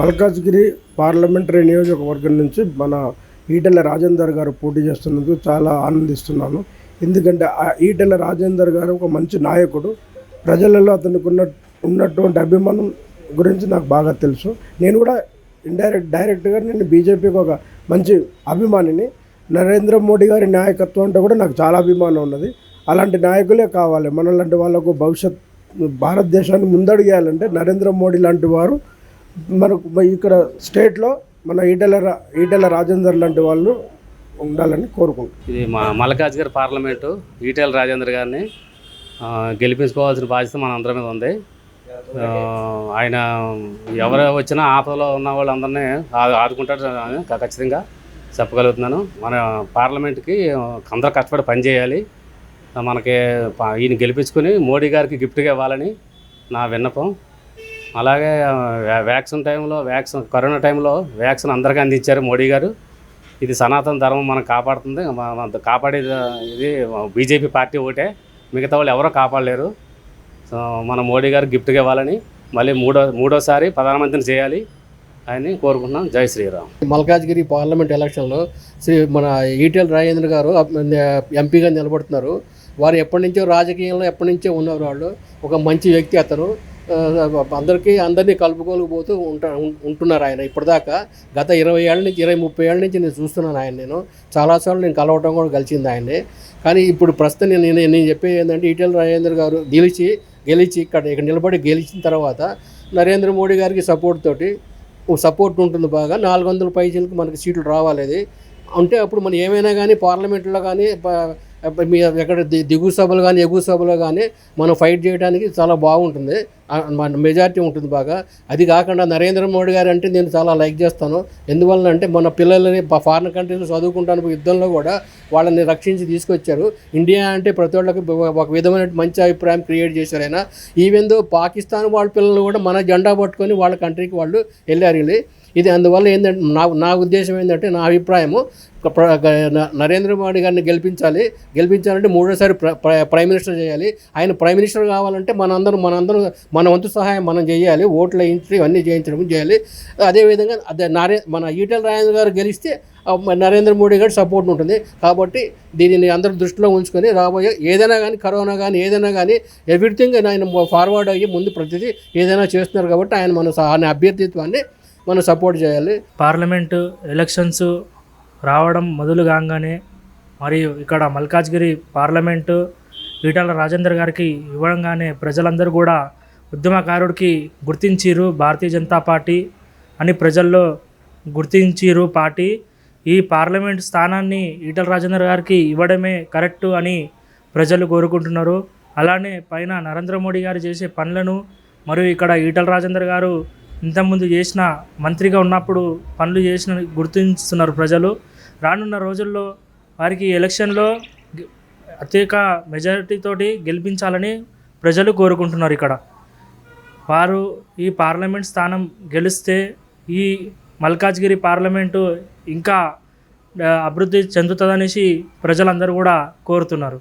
Malkajgiri parliamentary నియోజకవర్గం నుంచి మన ఈటెల రాజేందర్ గారు పోటీ చేస్తున్నందుకు చాలా ఆనందిస్తున్నాను. ఎందుకంటే ఆ ఈటెల రాజేందర్ గారు ఒక మంచి నాయకుడు. ప్రజలలో అతనికి ఉన్న ఉన్నటువంటి అభిమానం గురించి నాకు బాగా తెలుసు. నేను కూడా ఇండైరెక్ట్ డైరెక్ట్గా నేను బీజేపీకి ఒక మంచి అభిమానిని. నరేంద్ర మోడీ గారి నాయకత్వం అంటే కూడా నాకు చాలా అభిమానం ఉన్నది. అలాంటి నాయకులే కావాలి. మనలాంటి వాళ్ళకు భవిష్యత్ భారతదేశాన్ని ముందడిగేయాలంటే నరేంద్ర మోడీ లాంటి వారు మనకు ఇక్కడ స్టేట్లో మన ఈటెల రా- ఈటెల రాజేందర్ లాంటి వాళ్ళు ఉండాలని కోరుకుంటున్నాను ఇది మా మల్కాజ్గిరి పార్లమెంటు ఈటెల రాజేందర్ గారిని గెలిపించుకోవాల్సిన బాధ్యత మన అందరి మీద ఉంది. ఆయన ఎవరు వచ్చినా ఆపదలో ఉన్న వాళ్ళందరినీ ఆ- ఆదుకుంటాడు ఖచ్చితంగా చెప్పగలుగుతున్నాను. మన పార్లమెంట్కి అందరూ కష్టపడి పనిచేయాలి మనకి ఈయన గెలిపించుకొని మోడీ గారికి గిఫ్ట్గా ఇవ్వాలని నా విన్నపం. అలాగే వ్యాక్సిన్ టైంలో వ్యాక్సిన్ కరోనా టైంలో వ్యాక్సిన్ అందరికీ అందించారు మోడీ గారు. ఇది సనాతన ధర్మం మనం కాపాడుతుంది. కాపాడేది ఇది బీజేపీ పార్టీ ఒకటే మిగతా వాళ్ళు ఎవరో కాపాడలేరు. మన మోడీ గారు గిఫ్ట్గా ఇవ్వాలని మళ్ళీ మూడో మూడోసారి ప్రధానమంత్రిని చేయాలి అని కోరుకుంటున్నాం. జై శ్రీరామ్. మల్కాజ్గిరి పార్లమెంట్ ఎలక్షన్లో శ్రీ మన ఈటెల్ రాజేంద్ర గారు ఎంపీగా నిలబడుతున్నారు. వారు ఎప్పటి నుంచో రాజకీయంలో ఎప్పటి నుంచో ఉన్నారు వాళ్ళు ఒక మంచి వ్యక్తి అతను. అందరికీ అందరినీ కలుపుకోలేకపోతూ ఉంటా ఉంటున్నారు ఆయన. ఇప్పటిదాకా గత ఇరవై ఏళ్ళ నుంచి ఇరవై ముప్పై ఏళ్ళ నుంచి నేను చూస్తున్నాను ఆయన నేను. చాలాసార్లు నేను కలవటం కూడా కలిసింది ఆయన్ని కానీ ఇప్పుడు ప్రస్తుతం నేను నేను నేను చెప్పేది ఏంటంటే ఈటెల రాజేంద్ర గారు గెలిచి గెలిచి ఇక్కడ ఇక్కడ నిలబడి గెలిచిన తర్వాత నరేంద్ర మోడీ గారికి సపోర్ట్ తోటి సపోర్ట్ ఉంటుంది బాగా. నాలుగు వందల పైసలకు మనకి సీట్లు రావాలి అది. అంటే అప్పుడు మనం ఏమైనా కానీ పార్లమెంట్లో కానీ మీ ఎక్కడ దిగువ సభలు కానీ ఎగువ సభలో కానీ మనం ఫైట్ చేయడానికి చాలా బాగుంటుంది. మన మెజారిటీ ఉంటుంది బాగా. అది కాకుండా నరేంద్ర మోడీ గారు అంటే నేను చాలా లైక్ చేస్తాను. ఎందువలన అంటే మన పిల్లలని ఫారిన్ కంట్రీలో చదువుకుంటాను యుద్ధంలో కూడా వాళ్ళని రక్షించి తీసుకొచ్చారు. ఇండియా అంటే ప్రతి వాళ్ళకి ఒక విధమైన మంచి అభిప్రాయం క్రియేట్ చేశారు ఆయన. ఈవెన్ దో పాకిస్తాన్ వాళ్ళ పిల్లలు కూడా మన జెండా పట్టుకొని వాళ్ళ కంట్రీకి వాళ్ళు వెళ్ళారు వెళ్ళి. ఇది అందువల్ల ఏంటంటే నా నా ఉద్దేశం ఏంటంటే నా అభిప్రాయము. నరేంద్ర మోడీ గారిని గెలిపించాలి. గెలిపించాలంటే మూడోసారి ప్రైమ్ మినిస్టర్ చేయాలి. ఆయన ప్రైమ్ మినిస్టర్ కావాలంటే మనందరం మనందరం మన వంతు సహాయం మనం చేయాలి. ఓట్లు వేయించడం ఇవన్నీ చేయించడం చేయాలి. అదేవిధంగా అదే నరే మన ఈటెల రాజేంద్ర గారు గెలిస్తే నరేంద్ర మోడీ గారి సపోర్ట్ ఉంటుంది. కాబట్టి దీనిని అందరూ దృష్టిలో ఉంచుకొని రాబోయే ఏదైనా కానీ కరోనా కానీ ఏదైనా కానీ ఎవ్రీథింగ్ ఆయన ఫార్వర్డ్ అయ్యి ముందు ప్రతిదీ ఏదైనా చేస్తున్నారు కాబట్టి ఆయన మన ఆయన అభ్యర్థిత్వాన్ని మనం సపోర్ట్ చేయాలి. పార్లమెంటు ఎలక్షన్స్ రావడం మొదలు కాగానే మరియు ఇక్కడ మల్కాజ్గిరి పార్లమెంటు ఈటల రాజేందర్ గారికి ఇవ్వడంగానే ప్రజలందరూ కూడా ఉద్యమకారుడికి గుర్తించిరు భారతీయ జనతా పార్టీ అని ప్రజల్లో గుర్తించిరు పార్టీ. ఈ పార్లమెంట్ స్థానాన్ని ఈటల రాజేందర్ గారికి ఇవ్వడమే కరెక్టు అని ప్రజలు కోరుకుంటున్నారు. అలానే పైన నరేంద్ర మోడీ గారు చేసే పనులను మరియు ఇక్కడ ఈటల రాజేందర్ గారు ఇంతకుముందు చేసిన మంత్రిగా ఉన్నప్పుడు పనులు చేసిన గుర్తిస్తున్నారు ప్రజలు. రానున్న రోజుల్లో వారికి ఎలక్షన్లో అత్యధిక మెజారిటీతోటి గెలిపించాలని ప్రజలు కోరుకుంటున్నారు ఇక్కడ. వారు ఈ పార్లమెంట్ స్థానం గెలిస్తే ఈ మల్కాజ్గిరి పార్లమెంటు ఇంకా అభివృద్ధి చెందుతుందనేసి ప్రజలందరూ కూడా కోరుతున్నారు.